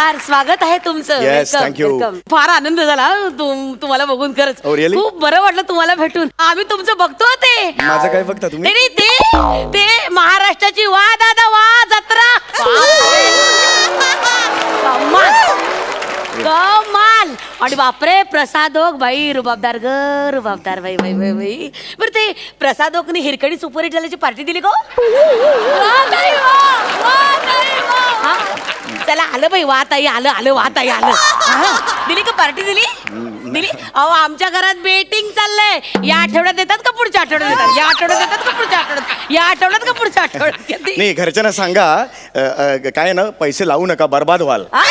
नमस्कार स्वागत आहे तुमचं. Yes, Welcome, thank you. welcome. फार आनंद झाला हं, तुम- तुम्हाला बघून खरंच. Oh, really? खूप बरं वाटलं तुम्हाला भेटून. आम्ही तुमचं बघतो ते. माझं काय बघता तुम्ही? नाही नाही, ते ते महाराष्ट्राची वा दादा वा जत्रा. कमाल. कमाल. आणि बापरे प्रसादोक बाई रुबाबदार ग रुबाबदार बाई बाई बाई बाई बरं ते प्रसादोकने हिरकडी सुपरहिट झाल्याची पार्टी दिली का वा ताई, वा, वा ताई, वा. हा? चला आलं बाई वा ताई आलं आलं वा ताई आलं. हा? दिली का पार्टी दिली? दिली? अहो आमच्या घरात बेटिंग चाललंय. या आठवड्यात देतात का पुढच्या आठवड्यात देतात? या आठवड्यात देतात का पुढच्या आठवड्यात? या आठवड्यात का पुढच्या आठवड्यात? किती? नाही घरच्यांना सांगा अ, अ, काय आहे ना पैसे लावू नका बर्बाद व्हाल. हा?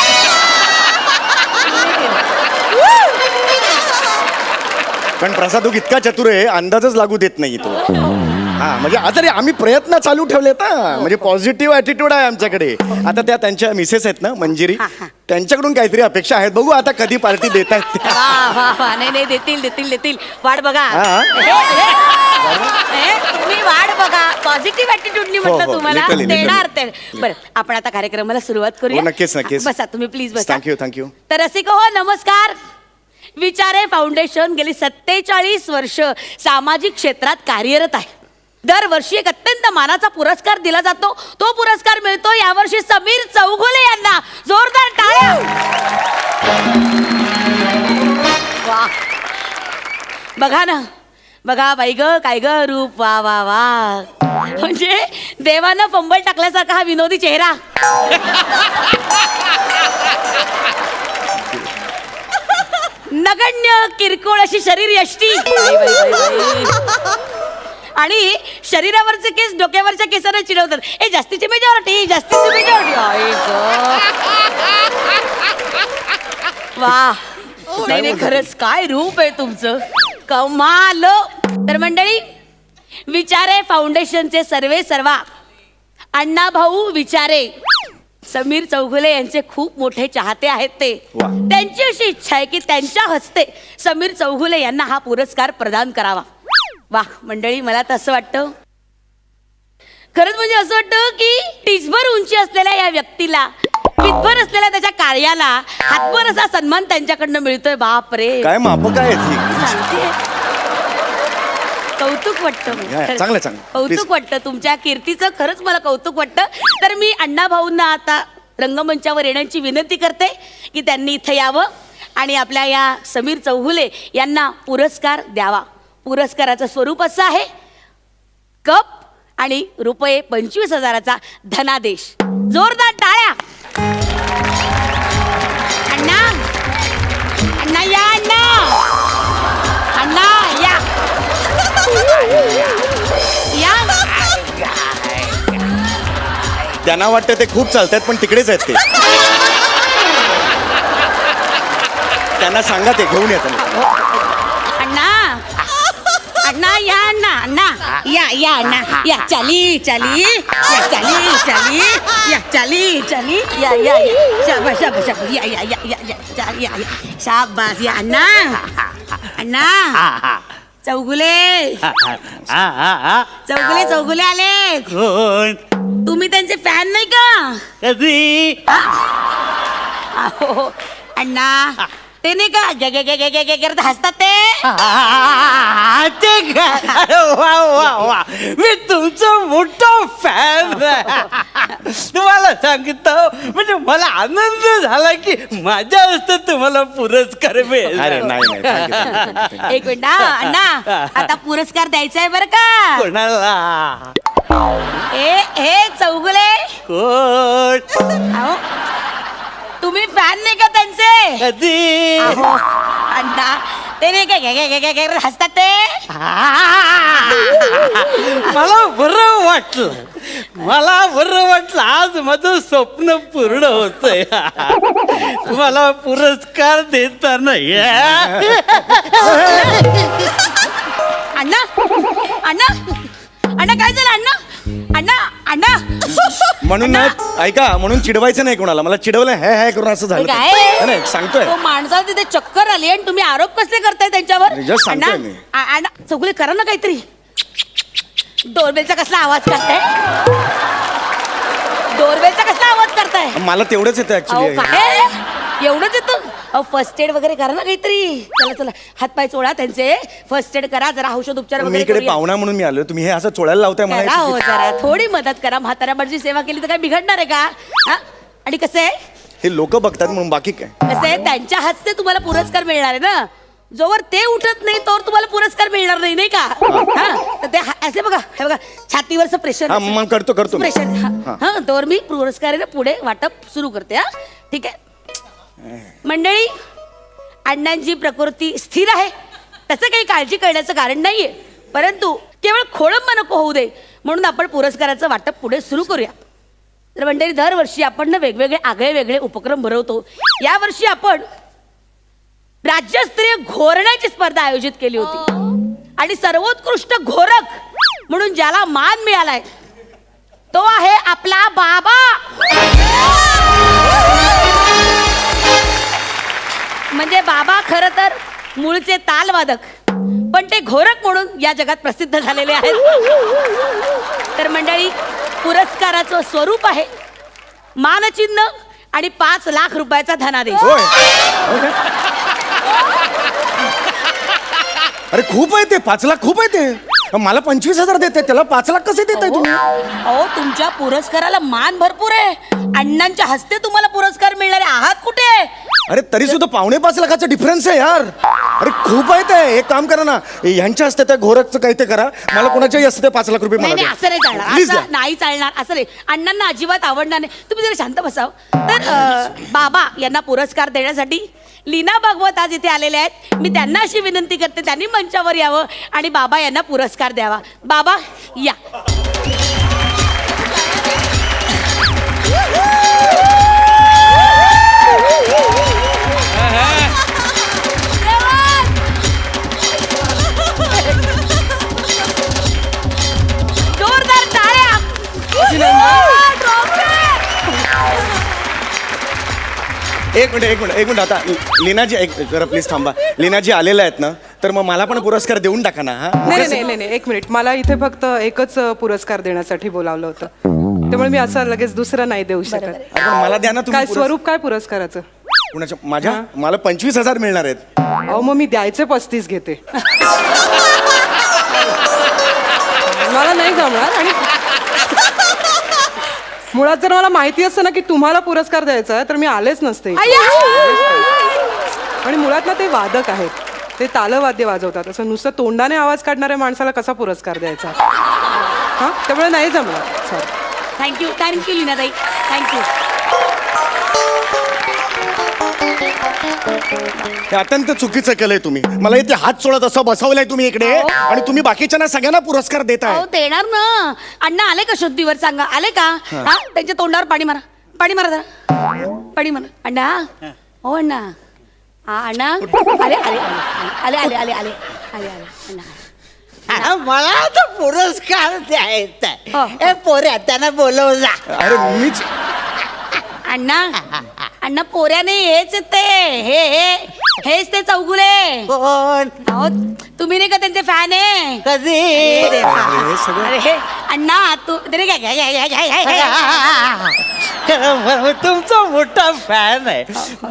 पण प्रसाद तू इतका चतुर आहे अंदाजच लागू देत नाही तो. हा म्हणजे आता रे आम्ही प्रयत्न चालू ठेवलेत ना म्हणजे पॉझिटिव्ह ॲटिट्यूड आहे आमच्याकडे. आता त्या त्यांच्या मिसेस आहेत ना मंजिरी. त्यांच्याकडून काहीतरी अपेक्षा आहेत. बघू आता कधी पार्टी देत आहेत त्या. वा वा वा. नाही नाही देतील देतील देतील. वाट बघा. हा. हे, हे, हे, तुम्ही वाट बघा. पॉझिटिव्ह ऍटिट्यूडनी हो, म्हटलं हो, तुम्हाला literally, देणार ते. बरं आपण आता कार्यक्रमाला सुरुवात करूया. हो, नक्कीच, नक्कीच. बसा तुम्ही प्लीज बसा. थँक्यू थँक्यू तर रसिक हो नमस्कार. विचारे फाउंडेशन गेली सत्तेचाळीस वर्ष सामाजिक क्षेत्रात कार्यरत आहे. दरवर्षी एक अत्यंत मानाचा पुरस्कार दिला जातो. तो पुरस्कार मिळतो यावर्षी समीर चौगुले यांना. जोरदार टाळ्या. वा. बघा ना. बघा बाई ग काय ग रूप. वा वा वा. म्हणजे देवानं पंबल टाकल्यासारखा हा विनोदी चेहरा. नगण्य किरकोळ अशी शरीर यष्टी. आणि शरीरावरचे केस डोक्यावरच्या केसाने चिडवतात ए जास्तीची मेजॉरिटी जास्तीची मेजॉरिटी वा नाही नाही खरंच काय रूप आहे तुमचं? कमाल. तर मंडळी विचारे फाउंडेशनचे सर्वे सर्वा. अण्णा भाऊ विचारे. समीर चौगुले यांचे खूप मोठे चाहते आहेत ते. त्यांची अशी इच्छा आहे की त्यांच्या हस्ते समीर चौगुले यांना हा पुरस्कार प्रदान करावा. वा मंडळी मला तर असं वाटतं खरंच म्हणजे असं वाटतं की टिचभर उंची असलेल्या या व्यक्तीला पितभर असलेल्या त्याच्या कार्याला हातभर असा सन्मान त्यांच्याकडनं मिळतोय बाप रे काय माप काय आहेत ही सांगते कौतुक वाटतं मला. या, या, खरंच. चांगलं, चांगलं. कौतुक Please. वाटतं तुमच्या कीर्तीचं खरंच मला कौतुक वाटतं तर मी अण्णा भाऊंना आता रंगमंचावर येण्याची विनंती करते की त्यांनी इथं यावं आणि आपल्या या समीर चौगुले यांना पुरस्कार द्यावा पुरस्काराचं स्वरूप असं आहे. कप आणि रुपये पंचवीस हजाराचा धनादेश. जोरदार टाळ्या. अण्णा. अण्णा या अण्णा. अण्णा या. त्यांना वाटतं ते खूप चालतात पण तिकडेच आहेत ते. त्यांना सांगा ते घेऊन येतात या या अण्णा या चाली चाली या चाली चाली या चाली चाली या या या शाबास या या या या या चा- या या शाबास या अण्णा अण्णा चौगुले चौगुले चौगुले आले. कोण? तुम्ही त्यांचे फॅन नाही का? कधी? अहो अण्णा ते नाही का गे गे गे गे गे गे करत हसतात ते? आ, ते काय अरे वा वा वा मी तुमचं मोठं फॅन तुम्हाला सांगतो म्हणजे मला आनंद झाला की माझ्या हस्ते तुम्हाला पुरस्कार मिळेल नाही नाही. एक मिनिट हा, अण्णा आता पुरस्कार द्यायचा आहे बरं का कोणाला ए हे चौगुले कोण अहो तुम्ही फॅन नाही का त्यांचे कधी अहो अण्णा ते नाही काय गे गे गे करत हसतात ते मला बरं वाटलं. मला बरं वाटलं. आज माझं स्वप्न पूर्ण होतंय. मला पुरस्कार देताना या. अण्णा अण्णा अण्णा काय झालं अण्णा? अण्णा अण्णा. म्हणून ना ऐका म्हणून चिडवायचं नाही कोणाला. मला चिडवलं हे हे करून असं झालं. काय? नाही सांगतोय. तो माणसाला तिथे चक्कर आली आणि तुम्ही आरोप कसले करताय त्यांच्यावर? मी just सांगतोय अण्णा, मी. आ- अण्णा चौगुले करा ना काहीतरी. डोरबेलचा कसला आवाज करताय? डोरबेलचा कसला आवाज करताय? मला तेवढंच येतं अहो ऍक्च्युली काय? एवढंच येतं? अहो फर्स्ट एड वगैरे करा ना काहीतरी. चला चला. हातपाय चोळा त्यांचे. फर्स्ट एड करा जरा औषध उपचार मी वगैरे इकडे करूया. पाहुणा म्हणून मी आलो तुम्ही हे असं चोळायला लावताय मला करा हो हे जरा. थोडी मदत करा. म्हाताऱ्याची सेवा केली तर काय बिघडणार आहे का? हा? आणि कसं आहे? हे लोक बघतात म्हणून बाकी काय? कसं आहे? त्यांच्या हस्ते तुम्हाला पुरस्कार मिळणार आहे ना? जोवर ते उठत नाही तोवर तुम्हाला पुरस्कार मिळणार नाही नाही का? हा? तर ते हा- असे बघा हे बघा. छातीवरचं प्रेशर हा मग करतो करतो मी. प्रेशर हा. हा. तोवर मी पुरस्कार आहे ना पुढे वाटप सुरू करते हा. ठीक आहे? मंडळी अण्णांची प्रकृती स्थिर आहे. त्याचं काही काळजी करण्याचं कारण नाहीये. परंतु केवळ खोळंब नको होऊ दे म्हणून आपण पुरस्काराचं वाटप पुढे सुरू करूया. तर मंडळी दरवर्षी आपण ना वेगवेगळे आगळे वेगळे उपक्रम भरवतो. यावर्षी आपण राज्यस्तरीय घोरण्याची स्पर्धा आयोजित केली होती. आणि सर्वोत्कृष्ट घोरक म्हणून ज्याला मान मिळालाय तो आहे आपला बाबा. म्हणजे बाबा खर तर मूळचे तालवादक पण ते घोरक म्हणून या जगात प्रसिद्ध झालेले आहेत. तर मंडळी पुरस्काराचं स्वरूप आहे. मानचिन्ह आणि पाच लाख रुपयाचा धनादेश? अरे खूप आहे ते पाच लाख खूप आहे ते. मला पंचवीस हजार देते त्याला पाच लाख कसे देताय तुम्ही? अहो तुमच्या पुरस्काराला मान भरपूर आहे. अण्णांच्या हस्ते तुम्हाला पुरस्कार मिळणारे आहात कुठे? अरे तरी सुद्धा पावणे पाच लाखाचा डिफरन्स आहे यार. अरे खूप आहे ते. एक काम करा ना. ह्यांच्या हस्ते त्या घोरकचं काही ते करा. मला कोणाच्याही हस्ते ते पाच लाख रुपये नाही मला नाही असं नाही चालणार. असं नाही चालणार. असं नाही. अण्णांना अजिबात आवडणार नाही. तुम्ही जरा शांत बसाव. तर अं, बाबा यांना पुरस्कार देण्यासाठी लीना भागवत आज इथे आलेले आहेत. मी त्यांना अशी विनंती करते. त्यांनी मंचावर यावं आणि बाबा यांना पुरस्कार द्यावा. बाबा या. एक मिनिट एक मिनिट एक मिनिट आता. लीनाजी एक जरा प्लीज थांबा. लीनाजी आलेल्या आहेत ना तर मग मला पण पुरस्कार देऊन टाका ना हा? नाही नाही नाही नाही एक मिनिट. मला इथे फक्त एकच अ, पुरस्कार देण्यासाठी बोलावलं होतं. त्यामुळे मी असं लगेच दुसरं नाही देऊ शकत. मला द्या ना तुम्ही काय पुरस्कार. स्वरूप काय पुरस्काराचं? कुणाच्या माझ्या? मला पंचवीस हजार मिळणार आहेत. अहो मग मी द्यायचे पस्तीस घेते. मला नाही जमणार आणि मुळात जर मला माहिती असतं ना की तुम्हाला पुरस्कार द्यायचा आहे तर मी आलेच नसते. आणि मुळात ना ते वादक आहेत. ते तालवाद्य वाजवतात. असं नुसतं तोंडाने आवाज काढणाऱ्या माणसाला कसा पुरस्कार द्यायचा? हा? त्यामुळे नाही जमणार. Sorry thank you thank you लीनाताई thank you हे अत्यंत चुकीचं केलंय तुम्ही. मला इथे हात सोडत असं बसवलंय तुम्ही इकडे आणि तुम्ही बाकीच्यांना सगळ्यांना पुरस्कार देताय अहो देणार ना. अण्णा आले का शुद्धीवर सांगा? आले का? हा. त्यांच्या तोंडावर पाणी मारा. पाणी मारा जरा. पाणी मारा. अण्णा. हो. अण्णा. हा अण्णा. आले आले आले. आले आले आले आले. आले आले. अण्णा मला आता पुरस्कार द्यायचा. ए पोऱ्या त्यांना बोलव जा. अरे मीच अण्णा अण्णा पोऱ्याने हेच ते हे हे हेच ते चौगुले. कोण? अहो तुम्ही नाही का त्यांचे फॅन आहे? कधी? अरे. हे. सगळं- अरे हे अण्णा तू तरी काय काय काय काय काय काय बरं, तुमचा मोठा फॅन आहे.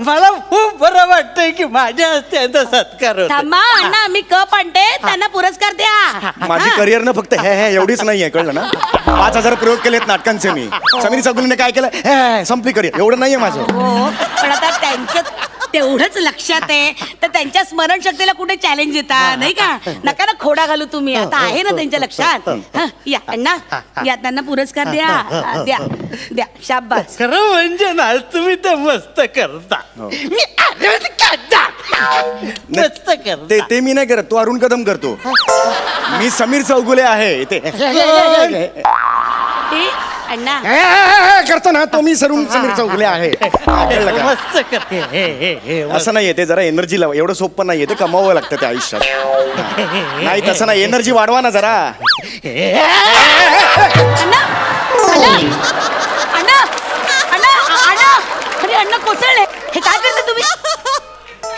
मला खूप बरं वाटतंय की माझ्या हस्ते यांचा सत्कार होतो थांबा अण्णा मी कप आणते. त्यांना पुरस्कार द्या. माझी हा. करिअर ना फक्त हे हे एवढीच नाहीये कळलं ना? पाच हजार प्रयोग केलेत नाटकांचे मी. समीर सगुलीने काय केलं? हे, हे संपली करिअर. एवढं नाहीये माझं. हो पण आता त्यांचं तेवढंच लक्षात आहे. तर त्यांच्या स्मरणशक्तीला कुठे चॅलेंज येतात नाही का? नका ना खोडा घालू तुम्ही. आता आहे ना त्यांच्या लक्षात. हं, या अण्णा या त्यांना पुरस्कार द्या. हा, द्या द्या. शाबास. खरं म्हणजे ना तुम्ही ते मस्त करता. मी आनंद करता. मस्त ते करता ते मी नाही करत तो अरुण कदम करतो मी समीर चौगुले आहे ते अण्णा हे, हे, हे, करतो ना तो मी सरून समीर चौगुले आहे हा, कळलं का? मस्त करते हे, हे, हे, असं नाहीये ते जरा एनर्जी लावा एवढं सोपं नाहीये ते कमावं लागतं त्या आयुष्यात नाही तसं नाही एनर्जी वाढवा ना जरा अण्णा अण्णा अण्णा अण्णा अण्णा अरे अण्णा कोसळले हे काय करते तुम्ही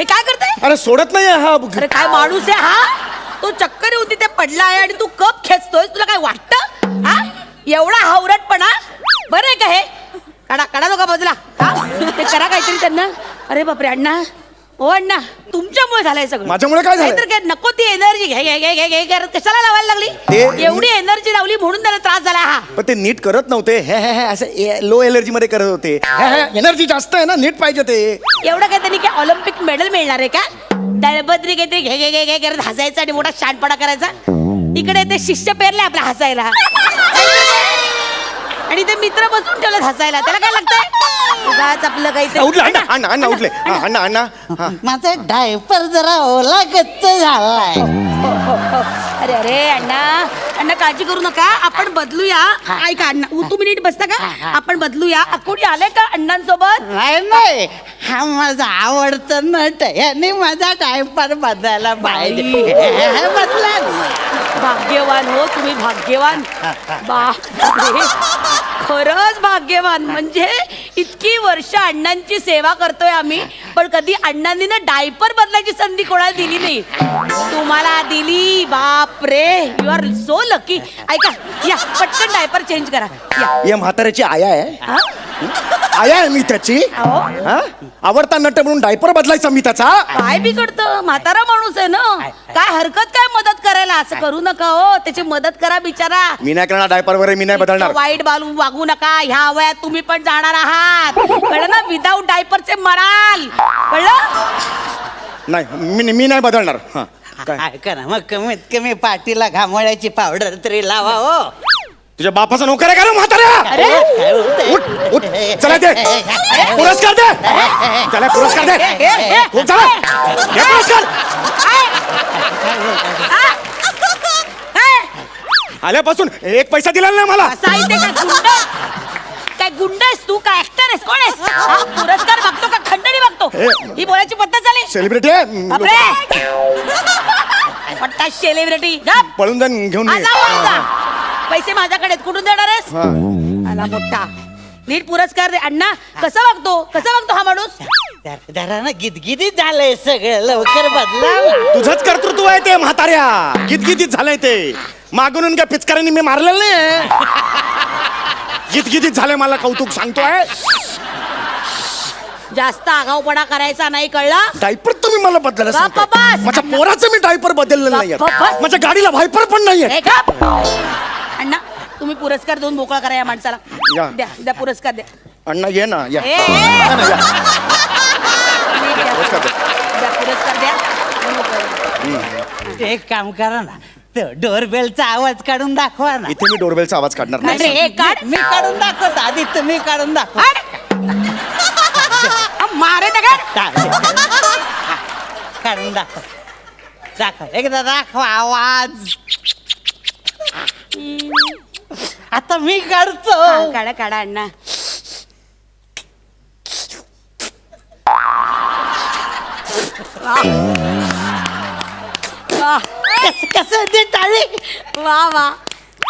हे काय करताय? अरे सोडत नाही हा. अरे काय माणूस आहे हा? तो चक्कर होती ते पडला आहे आणि तू कप खेचतोय तुला काय वाटतं? हा? एवढा हावरटपणा? बरं आहे का हे? काढा काढा नका बाजूला. हा? ते करा काहीतरी त्यांना. अरे बापरे अण्णा. ओ अण्णा तुमच्यामुळे झालंय सगळं माझ्यामुळे काय झालंय? नाहीतर काय नको ती एनर्जी घे घे घे घे घे कशाला लावायला लागली ते- एवढी एनर्जी लावली म्हणून त्याला त्रास झाला हा पण ते नीट करत नव्हते हे हे हे असं लो एनर्जी मध्ये करत होते एनर्जी जास्त आहे ना नीट पाहिजे ते एवढं काय त्यांनी काय ऑलिम्पिक मेडल मिळणार आहे का दळबद्री काहीतरी घे घे घे घे करत हसायचं आणि मोठा शानपणा करायचा इकडे ते शिष्य पेरले आपल्या हसायला आणि ते मित्र बसून ठेवलेत हसायला. त्याला काय लागतंय? उगाच आपलं काहीतरी. उठले अण्णा अण्णा अण्णा उठले. हा, अण्णा अण्णा हा. माझा डायपर जरा ओला गच्च झालाय अरे अरे अण्णा. अण्णा काळजी करू नका. आपण बदलूया. ऐका अण्णा उ- तुम्ही नीट बसता का? आपण बदलूया. कोणी आले का अण्णांसोबत? नाही नाही. हा माझा आवडता नट यांनी माझा डायपर बदलायला पाहिजे. हे बदला ना. भाग्यवान हो तुम्ही भाग्यवान. बापरे. खरंच भाग्यवान. म्हणजे इतकी वर्ष अण्णांची सेवा करतोय आम्ही पण कधी अण्णांनी ना डायपर बदलायची संधी कोणाला दिली नाही. तुम्हाला दिली. बापरे. यू आर सो लकी ऐका या पटकन डायपर चेंज करा. या. या म्हाताऱ्याची आया आहे. हा? आया आहे मी त्याची. अहो, हा? आवडता नट म्हणून डायपर बदलायचा मी त्याचा. काय बिघडतं. म्हातारा माणूस आहे ना. काय? हरकत काय मदत करायला? असं करू नका हो. त्याची मदत करा बिचारा. मी नाही करणार डायपर वगैरे मी नाही बदलणार. वाईट बालू वागू नका. ह्या वयात तुम्ही पण जाणार आहात. कळलं ना? विदाऊट डायपरचे मराल. कळलं? नाही मी मी नाही बदलणार. हा काय? ऐका ना? मग कमीत कमी पाठीला घामोळ्याची पावडर तरी लावा हो. तुझ्या बापाचा नोकर आहे का रे म्हाताऱ्या अरे! काय होतंय? उठ उठ. चला दे पुरस्कार दे. चला पुरस्कार दे. उठ, चला. दे पुरस्कार? आल्यापासून एक पैसा दिला नाही मला. असं काय गुंड? काय गुंड आहेस तू? काय ऍक्टर आहेस कोण आहेस? हा, पुरस्कार बघतो का? खंडणी बघतो. हे. बोलायची पद्धत झाली. सेलिब्रिटी आहे? बापरे! पट्टा सेलिब्रिटी गप! पळून जाऊन घेऊन ये. पैसे माझ्याकडे आहेत. कुठून देणार आहेस? हा. आला मोठा. नीट पुरस्कार दे. अण्णा कसा वागतो कसा वागतो हा माणूस? ना गिदगिदीत झालंय सगळं लवकर बदला तुझंच कर्तृत्व आहे ते म्हाताऱ्या गीतगीतीत झालंय ते मागून काय पिचकाऱ्यांनी मी मारलेलं नाही गीतगीतीत झालंय मला कौतुक सांगतोय जास्त आगाऊपणा करायचा नाही कळला डायपर तुम्ही मला बदलायला गप्प सांगताय. बस. माझ्या पोराचं मी डायपर बदललेलं नाही गप्प बस. माझ्या गाडीला व्हायपर पण नाहीये हे गप. अण्णा तुम्ही पुरस्कार देऊन मोकळा करा या माणसाला या. द्या द्या पुरस्कार द्या अण्णा ये ना या ए. पुरस्कार द्या. द्या पुरस्कार द्या. एक काम करा ना. डोरबेलचा आवाज काढून दाखवा ना. इथे मी डोरबेलचा आवाज काढणार नाही हे काढ. मी काढून दाखवतो. आधी तुम्ही काढून दाखवा. मारे काढून दाखव. दाखव. एकदा दाखवा आवाज. आता मी काढतो. हा, काढा काढा अण्णा. कसं कसं ते टाळी वा वा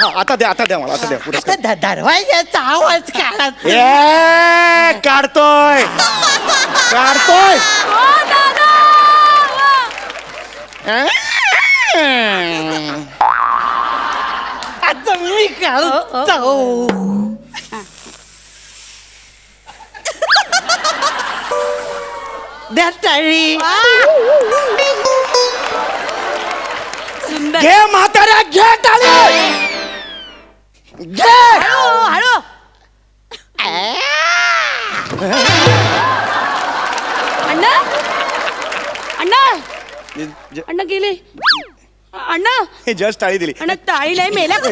हा, आता द्या आता द्या मला आता द्या आता पुरस्कार. द- दरवाजाचा आवाज ए, काढतोय. काढतोय. ओ, दादा! वा. आता मी काढतो द्या टाळी घे म्हाताऱ्या घे टाळी घे हळू अण्णा. अण्णा. अण्णा गेले. अण्णा. जस्ट टाळी दिली. अण्णा ताळी नाही. मेला का?